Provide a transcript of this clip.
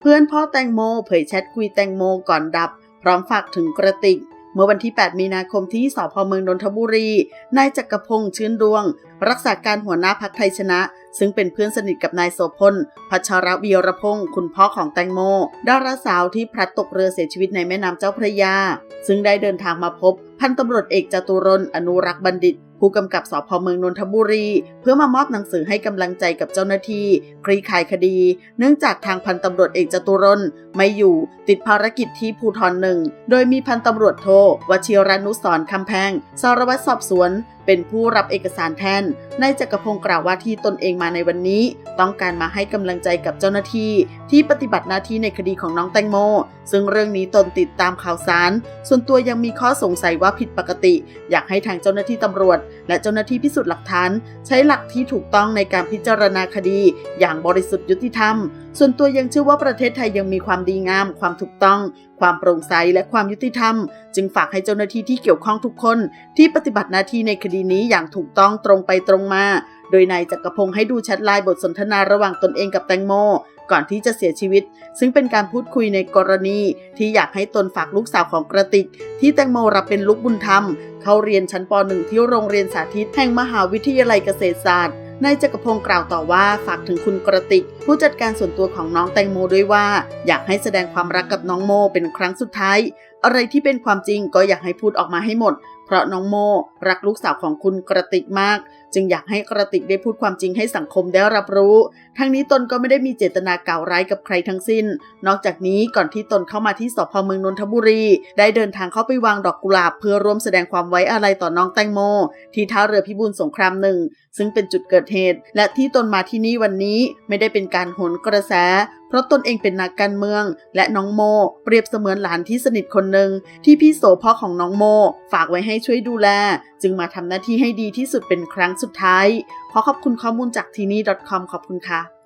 เพื่อนพ่อแตงโมเผยแชทคุยแตงโมก่อนดับ พร้อมฝากถึงกระติก เมื่อวันที่ 8 มีนาคมที่สพเมืองนนทบุรี นายจักรพงษ์ชื่นดวง รักษาการหัวหน้าพักไทยชนะ ซึ่งเป็นเพื่อนสนิทกับนายโสพลพัชรวีรพงศ์คุณพ่อของแตงโม ดาราสาวที่พลัดตกเรือเสียชีวิตในแม่น้ำเจ้าพระยา ซึ่งได้เดินทางมาพบ พันตำรวจเอกจตุรนอนุรักษ์บัณฑิต ผู้กำกับสพเมืองนนทบุรี เพื่อมามอบหนังสือให้กำลังใจกับเจ้าหน้าที่คลี่คลายคดี เนื่องจากทางพันตำรวจเอกจตุรนไม่อยู่ติดภารกิจที่ภูทรหนึ่ง โดยมีพันตำรวจโทวชิรานุสรคำแพงสารวัตรสอบสวน เป็นผู้รับเอกสารแทนนายจักรพงศ์กล่าวว่าที่ตนเองมาในวันนี้ ต้องการมาให้กำลังใจกับเจ้าหน้าที่ ที่ปฏิบัติหน้าที่ในคดีของน้องแตงโม ซึ่งเรื่องนี้ตนติดตามข่าวสาร ส่วนตัวยังมีข้อสงสัยว่าผิดปกติ อยากให้ทางเจ้าหน้าที่ตำรวจ และเจ้าหน้าที่พิสูจน์หลักฐาน ใช้หลักที่ถูกต้องในการพิจารณาคดี อย่างบริสุทธิ์ยุติธรรม ส่วนตัวยังเชื่อว่าประเทศไทยยังมีความดีงาม ความถูกต้อง ความโปร่งใสและความยุติธรรม จึงฝากให้เจ้าหน้าที่ที่เกี่ยวข้องทุกคน ที่ปฏิบัติหน้าที่ในคดีนี้อย่างถูกต้องตรงไปตรงมา โดยนายจักรพงศ์ให้ดูแชทไลน์บทสนทนาระหว่างตนเองกับแตงโม ก่อนที่จะเสียชีวิต ซึ่งเป็นการพูดคุยในกรณี ที่อยากให้ตนฝากลูกสาวของกระติก ที่แตงโมรับเป็นลูกบุญธรรม เข้าเรียนชั้นป .1 ที่โรงเรียนสาธิตแห่งมหาวิทยาลัยเกษตรศาสตร์นายจักรพงศ์กล่าวต่อว่าฝากถึงคุณกระติก ผู้จัดการส่วนตัวของน้องแตงโมด้วยว่า อยากให้แสดงความรักกับน้องโมเป็นครั้งสุดท้าย อะไรที่เป็นความจริงก็อยากให้พูดออกมาให้หมด เพราะน้องโมรักลูกสาวของคุณกระติกมาก จึงอยากให้กระติกได้พูดความจริงให้สังคมได้รับรู้ ทั้งนี้ตนก็ไม่ได้มีเจตนากล่าวร้ายกับใครทั้งสิ้น นอกจากนี้ก่อนที่ตนเข้ามาที่สพเมืองนนทบุรี ได้เดินทางเข้าไปวางดอกกุหลาบ เพื่อร่วมแสดงความไว้อาลัยต่อน้องแตงโม ที่ท่าเรือพิบูลสงครามหนึ่งซึ่งเป็นจุดเกิดเหตุ และที่ตนมาที่นี่วันนี้ไม่ได้เป็นการการโหนกระแส เพราะตนเองเป็นนักการเมือง และน้องโม เปรียบเสมือนหลานที่สนิทคนหนึ่งที่พี่โสพ่อของน้องโม ฝากไว้ให้ช่วยดูแล จึงมาทำหน้าที่ให้ดีที่สุดเป็นครั้งสุดท้าย ขอขอบคุณข้อมูลจากทีนี่ .com ขอบคุณค่ะ